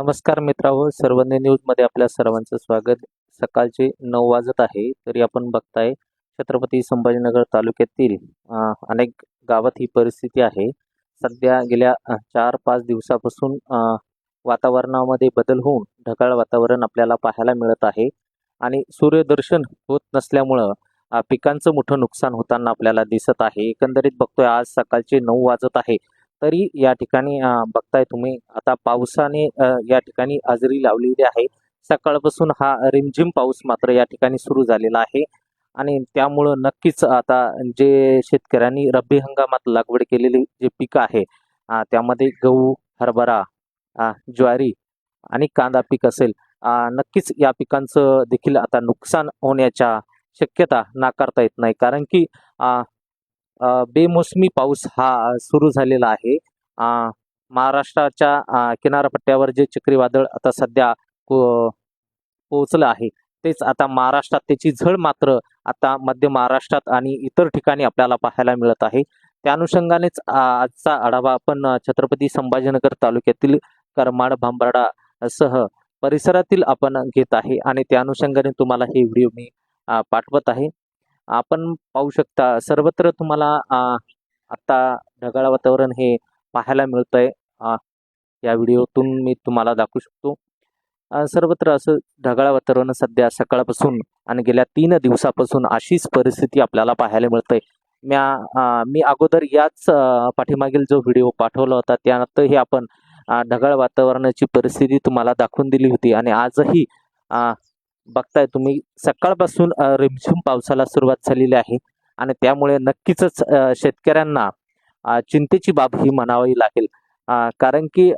नमस्कार मित्रांनो सर्वज्ञ न्यूजमध्ये आपल्या सर्वांचं स्वागत. सकाळचे नऊ वाजत आहे तरी आपण बघताय छत्रपती संभाजीनगर तालुक्यातील अनेक गावात ही परिस्थिती आहे. सध्या गेल्या चार पाच दिवसापासून वातावरणामध्ये बदल होऊन ढगाळ वातावरण आपल्याला पाहायला मिळत आहे. आणि सूर्यदर्शन होत नसल्यामुळं पिकांचं मोठं नुकसान होताना आपल्याला दिसत आहे. एकंदरीत बघतोय आज सकाळचे नऊ वाजत आहे. तरी या ठिकाणी बघताय तुम्ही. आता पावसाने या ठिकाणी हजेरी लावलेली आहे. सकाळपासून हा रिमझिम पाऊस मात्र या ठिकाणी सुरू झालेला आहे. आणि त्यामुळं नक्कीच आता जे शेतकऱ्यांनी रब्बी हंगामात लागवड केलेली जे पिकं आहे त्यामध्ये गहू हरभरा ज्वारी आणि कांदा पीक असेल नक्कीच या पिकांचं देखील आता नुकसान होण्याच्या शक्यता नाकारता येत नाही. कारण की बेमोसमी पाऊस हा सुरू झालेला आहे. महाराष्ट्राच्या किनारपट्ट्यावर जे चक्रीवादळ आता सध्या पोहोचलं आहे तेच आता महाराष्ट्रात त्याची झळ मात्र आता मध्य महाराष्ट्रात आणि इतर ठिकाणी आपल्याला पाहायला मिळत आहे. त्या अनुषंगानेच आजचा आढावा आपण छत्रपती संभाजीनगर तालुक्यातील करमाड भांबर्डा सह परिसरातील आपण घेत आहे आणि त्या अनुषंगाने तुम्हाला हे व्हिडिओ मी पाठवत आहे. आपण पाहू शकता सर्वत्र तुम्हाला आता ढगाळ वातावरण हे पाहायला मिळत आहे या व्हिडिओतून मी तुम्हाला दाखवू शकतो. सर्वत्र असं ढगाळ वातावरण सध्या सकाळपासून आणि गेल्या तीन दिवसापासून अशीच परिस्थिती आपल्याला पाहायला मिळते म्या मी अगोदर याच पाठीमागील जो व्हिडिओ पाठवला होता त्यानंतरही आपण ढगाळ वातावरणाची परिस्थिती तुम्हाला दाखवून दिली होती आणि आजही बघताय तुम्ही सकाळपासून रिमझिम पावसाला सुरुवात झालेली आहे आणि त्यामुळे नक्कीच शेतकऱ्यांना चिंतेची बाब ही म्हणावी लागेल. कारण की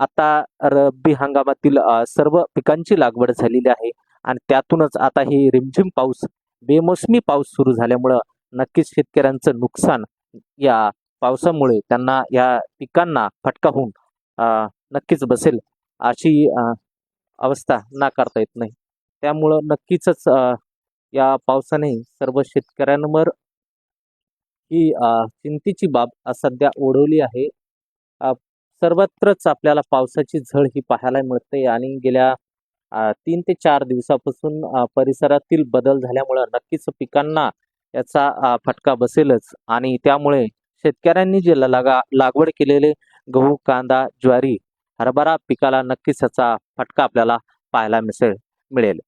आता रब्बी हंगामातील सर्व पिकांची लागवड झालेली आहे आणि त्यातूनच आता ही रिमझिम पाऊस बेमोसमी पाऊस सुरू झाल्यामुळं नक्कीच शेतकऱ्यांचं नुकसान या पावसामुळे त्यांना या पिकांना फटका होऊन नक्कीच बसेल अशी अवस्था नाकारता येत नाही. त्यामुळं नक्कीच या पावसाने सर्व शेतकऱ्यांवर ही चिंतेची बाब सध्या ओढवली आहे. सर्वत्रच आपल्याला पावसाची झळ ही पाहायला मिळते आणि गेल्या तीन ते चार दिवसापासून परिसरातील बदल झाल्यामुळं नक्कीच पिकांना याचा फटका बसेलच आणि त्यामुळे शेतकऱ्यांनी जे लगा लागवड केलेले गहू कांदा ज्वारी हरभरा पिकाला नक्कीच याचा फटका आपल्याला पाहायला मिसेल मिळेल.